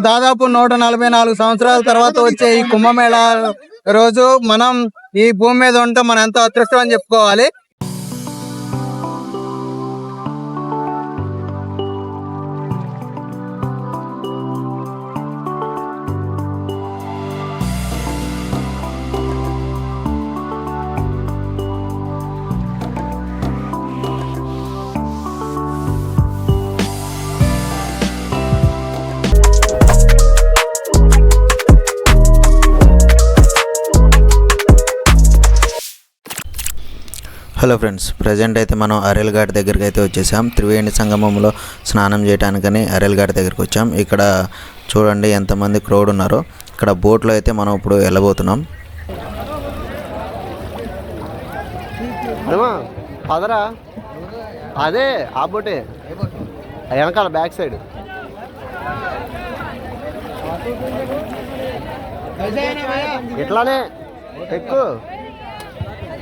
దాదాపు నూట నలభై నాలుగు సంవత్సరాల తర్వాత వచ్చే ఈ కుంభమేళ రోజు మనం ఈ భూమి మీద ఉంటే మనం ఎంతో అదృష్టం అని చెప్పుకోవాలి. హలో ఫ్రెండ్స్ ప్రజెంట్ అయితే మనం అరేల్ ఘాట్ దగ్గరికి అయితే వచ్చేసాం. త్రివేణి సంగమంలో స్నానం చేయడానికని అరేల్ ఘాట్ దగ్గరికి వచ్చాం. ఇక్కడ చూడండి ఎంతమంది క్రౌడ్ ఉన్నారో. ఇక్కడ బోట్లో అయితే మనం ఇప్పుడు వెళ్ళబోతున్నాం. పదరా? అదే ఆ బోటే. వెనకాల బ్యాక్ సైడ్. ఇట్లానే ఎక్కువ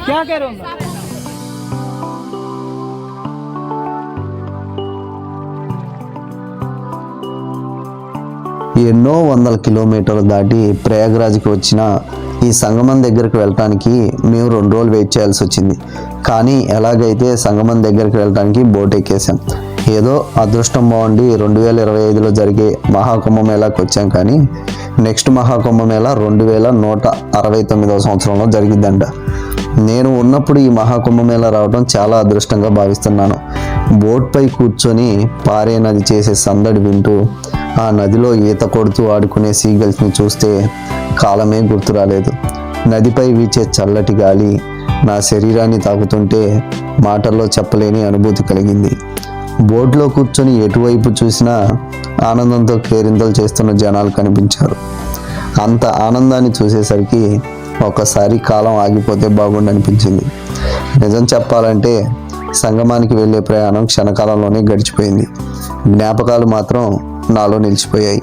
क्या कह रहे हो ఎన్నో వందల కిలోమీటర్లు దాటి ప్రయాగ్రాజ్కి వచ్చిన ఈ సంగమం దగ్గరికి వెళ్ళటానికి మేము రెండు రోజులు వెయిట్ చేయాల్సి వచ్చింది కానీ ఎలాగైతే సంగమం దగ్గరికి వెళ్ళటానికి బోట్ ఎక్కేసాం ఏదో అదృష్టం బాగుండి రెండు వేల ఇరవై ఐదులో జరిగే మహాకుంభమేళాకి వచ్చాం కానీ నెక్స్ట్ మహాకుంభమేళా రెండు వేల నూట అరవై తొమ్మిదవ సంవత్సరంలో జరిగిద్దంట. నేను ఉన్నప్పుడు ఈ మహాకుంభమేళా రావడం చాలా అదృష్టంగా భావిస్తున్నాను. బోట్పై కూర్చొని పారే నది చేసే సందడి వింటూ ఆ నదిలో ఈత కొడుతూ ఆడుకునే సీగల్స్ని చూస్తే కాలమే గుర్తు రాలేదు. నదిపై వీచే చల్లటి గాలి నా శరీరాన్ని తాకుతుంటే మాటల్లో చెప్పలేని అనుభూతి కలిగింది. బోట్లో కూర్చొని ఎటువైపు చూసినా ఆనందంతో కేరింతలు చేస్తున్న జనాలు కనిపించారు. అంత ఆనందాన్ని చూసేసరికి ఒకసారి కాలం ఆగిపోతే బాగుండనిపించింది. నిజం చెప్పాలంటే సంగమానికి వెళ్ళే ప్రయాణం క్షణకాలంలోనే గడిచిపోయింది. జ్ఞాపకాలు మాత్రం నాలో నిలిచిపోయాయి.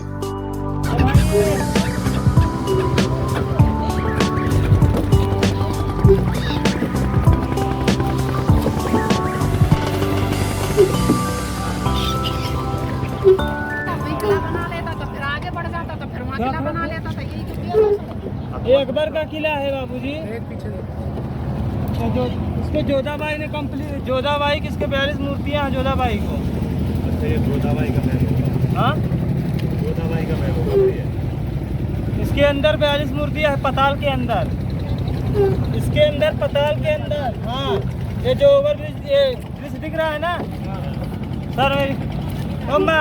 ये अकबर का किला है बाबूजी। तो जो इसको जोधाबाई ने कंप्लीट जोधाबाई किसके बयालीस मूर्तियाँ हैं जोधाबाई को? हाँ। इसके अंदर बयालीस मूर्तियाँ है पताल के अंदर। इसके अंदर पताल के अंदर हाँ। ये जो ओवर ब्रिज ये ब्रिज दिख रहा है ना? सर अम्मा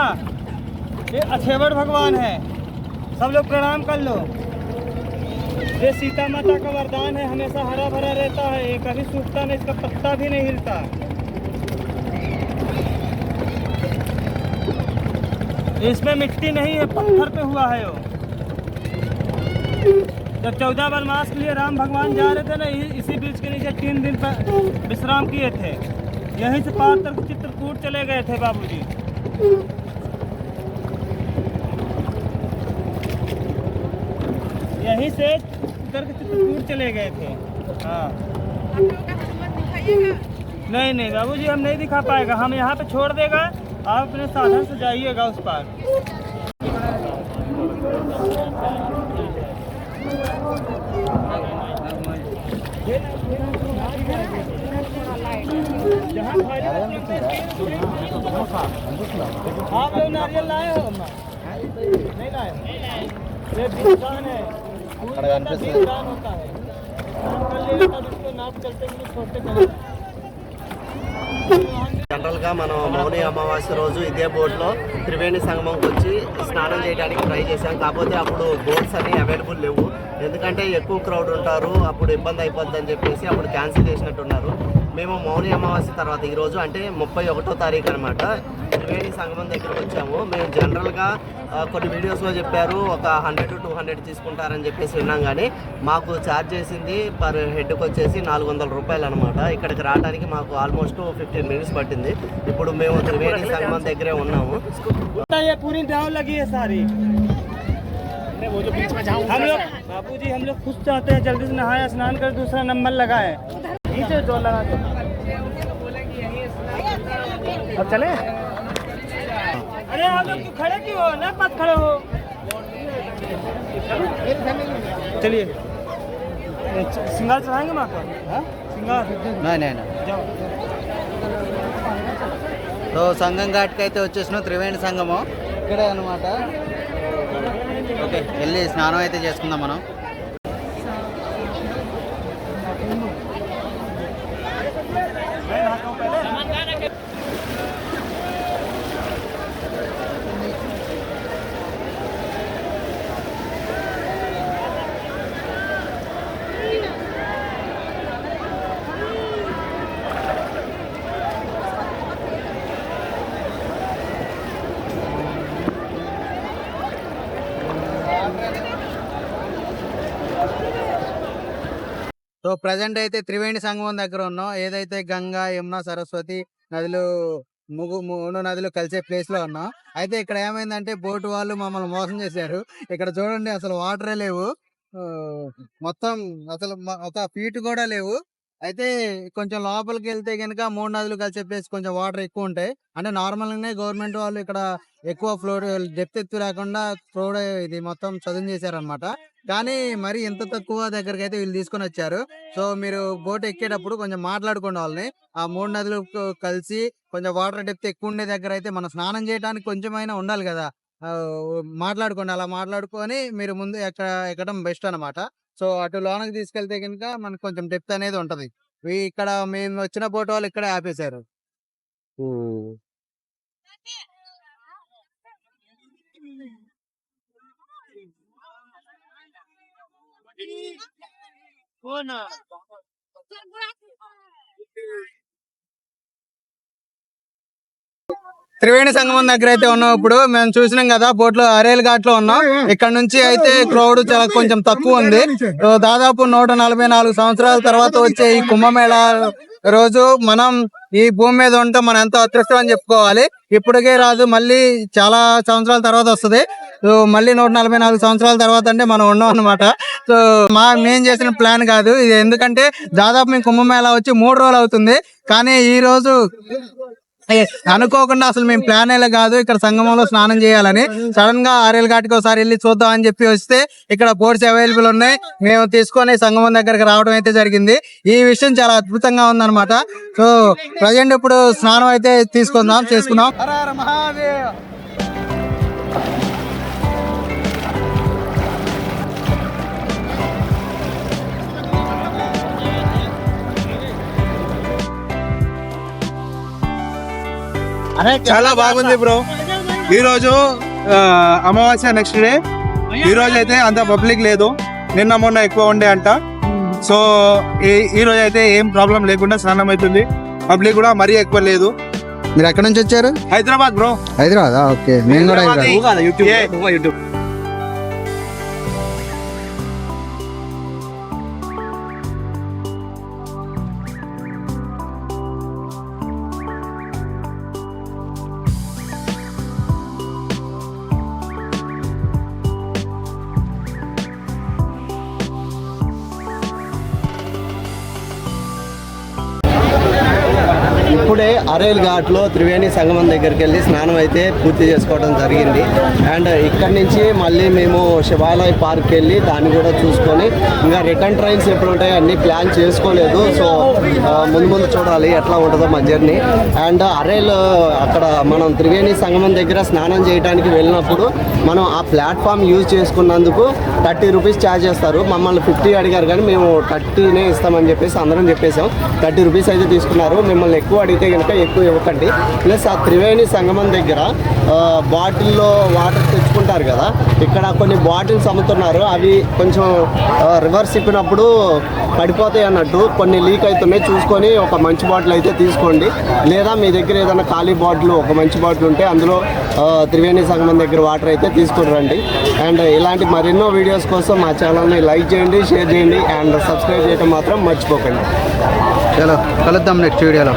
ये अछेवड़ भगवान है। सब लोग प्रणाम कर लो। ये सीता माता का वरदान है, हमेशा हरा भरा रहता है कभी सूखता नहीं इसका पत्ता भी नहीं हिलता। इसमें मिट्टी नहीं है, पत्थर पे हुआ है वो। जब चौदह वनवास के लिए राम भगवान जा रहे थे ना, इसी बीच के नीचे तीन दिन पर विश्राम किए थे। यहीं से पार तक चित्रकूट चले गए थे बाबूजी। यहीं से उतर के चित्रकूट चले गए थे। हाँ। नहीं नहीं बाबू जी हम नहीं दिखा पाएगा। हम यहाँ पे छोड़ देगा। आप अपने साधन से जाइएगा उस पार। आप लोग नारियल लाए हो? नहीं लाए। ये है। అక్కడ కనిపిస్తుంది. జనరల్గా మనం మౌని అమావాస్య రోజు ఇదే బోట్లో త్రివేణి సంగమంకి వచ్చి స్నానం చేయడానికి ట్రై చేశాం. కాకపోతే అప్పుడు బోట్స్ అన్ని అవైలబుల్ లేవు. ఎందుకంటే ఎక్కువ క్రౌడ్ ఉంటారు అప్పుడు ఇబ్బంది అయిపోద్ది అని చెప్పేసి అప్పుడు క్యాన్సిల్ చేసినట్టున్నారు. మేము మౌని అమావాస్య తర్వాత ఈరోజు అంటే ముప్పై ఒకటో తారీఖు అనమాట త్రివేణి సంగమం దగ్గరకు వచ్చాము మేము జనరల్గా ఆ, కొన్ని వీడియోస్లో చెప్పారు ఒక హండ్రెడ్ టు టూ హండ్రెడ్ తీసుకుంటారని చెప్పేసి విన్నాం కానీ మాకు ఛార్జ్ చేసింది పర్ హెడ్కి వచ్చేసి నాలుగు వందల రూపాయలు అనమాట ఇక్కడికి రావడానికి మాకు ఆల్మోస్ట్ ఫిఫ్టీన్ మినిట్స్ పట్టింది ఇప్పుడు మేము త్రివేణి సంగమం దగ్గరే ఉన్నాము ये पूरी डाव लगी है सारी हम लोग बापू जी हम लोग खुश चाहते हैं जल्दी से नहाए स्नान कर दूसरा नंबर लगाए नीचे जो लगा दो अब चले अरे आप लोग क्यों खड़े क्यों हो ना मत खड़े हो चलिए सिंगार चढ़ाएंगे माँ का सिंगार जाओ సో సంఘం ఘాట్కి అయితే వచ్చేసిన త్రివేణి సంఘము ఇక్కడే అనమాట ఓకే వెళ్ళి స్నానం అయితే చేసుకుందాం మనం సో ప్రజెంట్ అయితే త్రివేణి సంగమం దగ్గర ఉన్నాం. ఏదైతే గంగా యమున సరస్వతి నదులు ముగు మూడు నదులు కలిసే ప్లేస్లో ఉన్నాం. అయితే ఇక్కడ ఏమైందంటే బోటు వాళ్ళు మమ్మల్ని మోసం చేశారు. ఇక్కడ చూడండి అసలు వాటరే లేవు. మొత్తం అసలు ఒక ఫీట్ కూడా లేవు. అయితే కొంచెం లోపలికి వెళ్తే కనుక మూడు నదులు కలిసే ప్లేస్ కొంచెం వాటర్ ఎక్కువ ఉంటాయి. అంటే నార్మల్ గానే గవర్నమెంట్ వాళ్ళు ఇక్కడ ఎక్కువ ఫ్లోర్ డెప్త్ ఎత్తు లేకుండా ఫ్లోర్ ఇది మొత్తం చదువు చేశారనమాట కానీ మరి ఇంత తక్కువ దగ్గరికి అయితే వీళ్ళు తీసుకొని వచ్చారు. సో మీరు బోట్ ఎక్కేటప్పుడు కొంచెం మాట్లాడుకునే వాళ్ళని. ఆ మూడు నదులు కలిసి కొంచెం వాటర్ డెప్త్ ఎక్కువ ఉండే దగ్గర అయితే మనం స్నానం చేయడానికి కొంచెమైనా ఉండాలి కదా. మాట్లాడుకోండి. అలా మాట్లాడుకొని మీరు ముందు ఎక్కడ ఎక్కడం బెస్ట్ అన్నమాట. సో అటు లోనకి తీసుకెళ్తే కనుక మనకు కొంచెం డెప్త్ అనేది ఉంటది. ఇక్కడ మేము వచ్చిన బోట్ వాళ్ళు ఇక్కడే ఆపేశారు. త్రివేణి సంగమం దగ్గర అయితే ఉన్నాం ఇప్పుడు మేము చూసినాం కదా బోట్లో అరేల్ ఘాట్లో ఉన్నాం ఇక్కడ నుంచి అయితే క్రౌడ్ చాలా కొంచెం తక్కువ ఉంది. దాదాపు నూట నలభై నాలుగు సంవత్సరాల తర్వాత వచ్చే ఈ కుంభమేళ రోజు మనం ఈ భూమి మీద ఉంటాం మనం ఎంతో అదృష్టం అని చెప్పుకోవాలి. ఇప్పటికే రాదు మళ్ళీ చాలా సంవత్సరాల తర్వాత వస్తది. మళ్ళీ నూట నలభై నాలుగు సంవత్సరాల తర్వాత అంటే మనం ఉన్నాం అనమాట సో మా మేము చేసిన ప్లాన్ కాదు. ఇది ఎందుకంటే దాదాపు మేము కుంభమేళ వచ్చి మూడు రోజులు అవుతుంది. కానీ ఈ రోజు అనుకోకుండా అసలు మేము ప్లాన్ అయ్యే కాదు. ఇక్కడ సంగమంలో స్నానం చేయాలని. సడన్గా ఆరేళ్ళ ఘాట్కి ఒకసారి వెళ్ళి చూద్దాం అని చెప్పి వస్తే ఇక్కడ బోట్స్ అవైలబుల్ ఉన్నాయి. మేము తీసుకొని సంగమం దగ్గరకు రావడం అయితే జరిగింది. ఈ విషయం చాలా అద్భుతంగా ఉందన్నమాట. సో ప్రజెంట్ ఇప్పుడు స్నానం అయితే తీసుకుందాం చేసుకుందాం. చాలా బాగుంది బ్రో. ఈ రోజు ఆ, అమావాస్య నెక్స్ట్ డే ఈ రోజు అయితే అంత పబ్లిక్ లేదు. నిన్న మొన్న ఎక్కువ ఉండే అంట. సో ఈ ఈ రోజు అయితే ఏం ప్రాబ్లం లేకుండా స్నానం అవుతుంది. పబ్లిక్ కూడా మరీ ఎక్కువ లేదు. మీరు ఎక్కడి నుంచి వచ్చారు? హైదరాబాద్ బ్రో. హైదరాబాద్? ఓకే. మేము కూడా హైదరాబాద్. యూట్యూబ్ ఇప్పుడే అరేల్ ఘాట్లో త్రివేణి సంగమం దగ్గరికి వెళ్ళి స్నానం అయితే పూర్తి చేసుకోవడం జరిగింది. అండ్ ఇక్కడి నుంచి మళ్ళీ మేము శివాలయ పార్క్ వెళ్ళి దాన్ని కూడా చూసుకొని ఇంకా రిటర్న్ ట్రైన్స్ ఎప్పుడు ఉంటాయో అన్ని ప్లాన్ చేసుకోలేదు. సో ముందు ముందు చూడాలి ఎట్లా ఉంటుందో మా జర్నీ. అండ్ అరేల్ అక్కడ మనం త్రివేణి సంగమం దగ్గర స్నానం చేయడానికి వెళ్ళినప్పుడు మనం ఆ ప్లాట్ఫామ్ యూజ్ చేసుకున్నందుకు థర్టీ రూపీస్ ఛార్జ్ చేస్తారు. మమ్మల్ని ఫిఫ్టీ అడిగారు కానీ మేము థర్టీనే ఇస్తామని చెప్పేసి అందరం చెప్పేసాం థర్టీ రూపీస్ అయితే తీసుకున్నారు. మిమ్మల్ని ఎక్కువ అడిగితే అయితే కనుక ఎక్కువ ఇవ్వకండి. ప్లస్ ఆ త్రివేణి సంగమం దగ్గర బాటిల్లో వాటర్ తెచ్చుకుంటారు కదా ఇక్కడ కొన్ని బాటిల్స్ అమ్ముతున్నారు. అవి కొంచెం రివర్స్ తిప్పినప్పుడు పడిపోతాయి అన్నట్టు కొన్ని లీక్ అవుతున్నాయి చూసుకొని ఒక మంచి బాటిల్ అయితే తీసుకోండి. లేదా మీ దగ్గర ఏదైనా ఖాళీ బాటిల్ ఒక మంచి బాటిల్ ఉంటే అందులో త్రివేణి సంగమం దగ్గర వాటర్ అయితే తీసుకుని రండి. అండ్ ఇలాంటి మరెన్నో వీడియోస్ కోసం మా ఛానల్ని లైక్ చేయండి షేర్ చేయండి. అండ్ సబ్స్క్రైబ్ చేయడం మాత్రం మర్చిపోకండి. చలో కలుద్దాం నెక్స్ట్ వీడియోలో